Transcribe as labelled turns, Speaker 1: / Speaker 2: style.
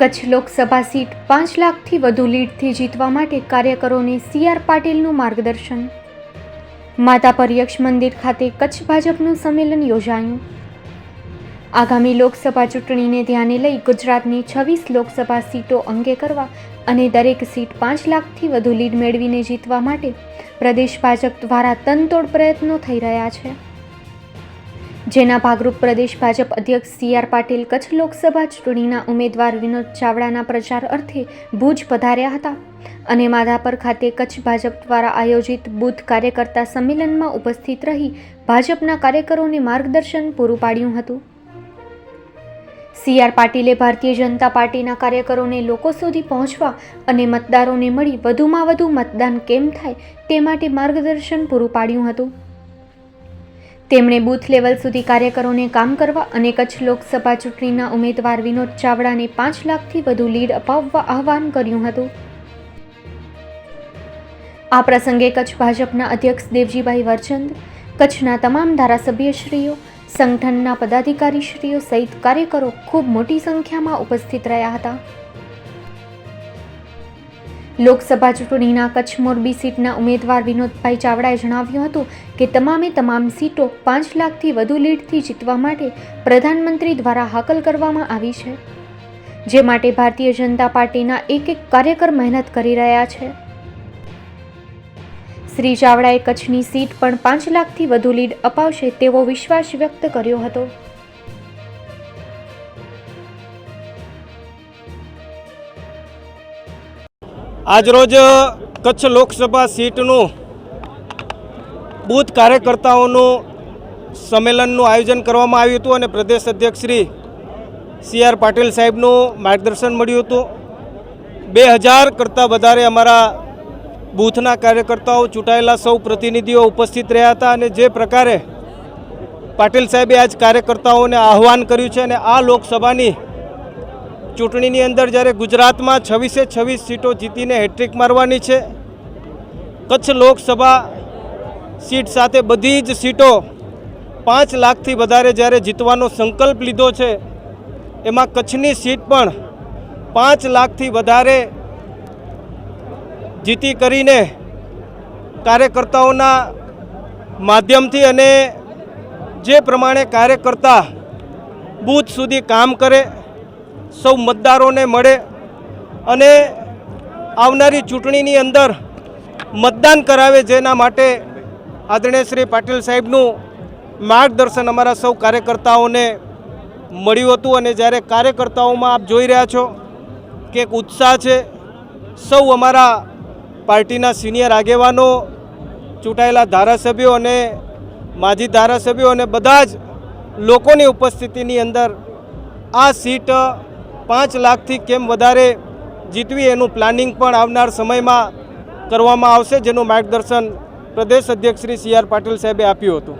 Speaker 1: Kutch Lok Sabha seat પાંચ લાખથી વધુ લીડથી જીતવા માટે કાર્યકરોને સી આર પાટીલનું માર્ગદર્શન. માતા પર્યક્ષ મંદિર ખાતે કચ્છ ભાજપનું સંમેલન યોજાયું. આગામી લોકસભા ચૂંટણીને ધ્યાને લઈ ગુજરાતની છવ્વીસ લોકસભા સીટો અંગે કરવા અને દરેક સીટ પાંચ લાખથી વધુ લીડ મેળવીને જીતવા માટે પ્રદેશ ભાજપ દ્વારા તનતોડ પ્રયત્નો થઈ રહ્યા છે. જેના ભાગરૂપ પ્રદેશ ભાજપ અધ્યક્ષ સી આર પાટીલ કચ્છ લોકસભા ચૂંટણીના ઉમેદવાર વિનોદ ચાવડાના પ્રચાર અર્થે ભુજ પધાર્યા હતા. અને માધાપર ખાતે કચ્છ ભાજપ દ્વારા આયોજિત બુથ કાર્યકર્તા સંમેલનમાં ઉપસ્થિત રહી ભાજપના કાર્યકરોને માર્ગદર્શન પૂરું પાડ્યું હતું. સી આર પાટીલે ભારતીય જનતા પાર્ટીના કાર્યકરોને લોકો સુધી પહોંચવા અને મતદારોને મળી વધુમાં વધુ મતદાન કેમ થાય તે માટે માર્ગદર્શન પૂરું પાડ્યું હતું. તેમણે બૂથ લેવલ સુધી કાર્યકરોને કામ કરવા અને કચ્છ લોકસભા ચૂંટણીના ઉમેદવાર વિનોદ ચાવડાને પાંચ લાખથી વધુ લીડ અપાવવા આહવાન કર્યું હતું. આ પ્રસંગે કચ્છ ભાજપના અધ્યક્ષ દેવજીભાઈ વરચંદ, કચ્છના તમામ ધારાસભ્યશ્રીઓ, સંગઠનના પદાધિકારીશ્રીઓ સહિત કાર્યકરો ખૂબ મોટી સંખ્યામાં ઉપસ્થિત રહ્યા હતા. લોકસભા ચૂંટણીના કચ્છ મોરબી સીટના ઉમેદવાર વિનોદભાઈ ચાવડાએ જણાવ્યું હતું કે તમામે તમામ સીટો પાંચ લાખથી વધુ લીડથી જીતવા માટે પ્રધાનમંત્રી દ્વારા હાકલ કરવામાં આવી છે, જે માટે ભારતીય જનતા પાર્ટીના એક એક કાર્યકર મહેનત કરી રહ્યા છે. શ્રી ચાવડાએ કચ્છની સીટ પણ પાંચ લાખથી વધુ લીડ અપાવશે તેવો વિશ્વાસ વ્યક્ત કર્યો હતો.
Speaker 2: આજરોજ કચ્છ લોકસભા સીટનું બૂથ કાર્યકર્તાઓનું સંમેલનનું આયોજન કરવામાં આવ્યું હતું અને પ્રદેશ અધ્યક્ષ શ્રી સી આર પાટીલ સાહેબનું માર્ગદર્શન મળ્યું હતું. બે હજાર કરતાં વધારે અમારા બૂથના કાર્યકર્તાઓ, ચૂંટાયેલા સૌ પ્રતિનિધિઓ ઉપસ્થિત રહ્યા હતા અને જે પ્રકારે પાટીલ સાહેબે આજ કાર્યકર્તાઓને આહવાન કર્યું છે અને આ લોકસભાની ચૂંટણીની અંદર જ્યારે ગુજરાતમાં છવ્વીસે છવ્વીસ સીટો જીતીને હેટ્રિક મારવાની છે, કચ્છ લોકસભા સીટ સાથે બધી જ સીટો પાંચ લાખથી વધારે જ્યારે જીતવાનો સંકલ્પ લીધો છે, એમાં કચ્છની સીટ પણ પાંચ લાખથી વધારે જીતી કરીને કાર્યકર્તાઓના માધ્યમથી અને જે પ્રમાણે કાર્યકર્તા બૂથ સુધી કામ કરે સૌ મતદારોને મળે અને આવનારી ચૂંટણીની અંદર મતદાન કરાવે જેના માટે આદરણીય શ્રી પાટીલ સાહેબનું માર્ગદર્શન અમારા સૌ કાર્યકર્તાઓને મળ્યું હતું અને જ્યારે કાર્યકર્તાઓમાં આપ જોઈ રહ્યા છો કે એક ઉત્સાહ છે, સૌ અમારા પાર્ટીના સિનિયર આગેવાનો, ચૂંટાયેલા ધારાસભ્યો અને માજી ધારાસભ્યો અને બધા જ લોકોની ઉપસ્થિતિની અંદર આ સીટ પાંચ લાખથી કેમ વધારે જીતવી એનું પ્લાનિંગ પણ આવનાર સમયમાં કરવામાં આવશે, જેનું માર્ગદર્શન પ્રદેશ અધ્યક્ષ શ્રી સી આર પાટીલ સાહેબે આપ્યું હતું.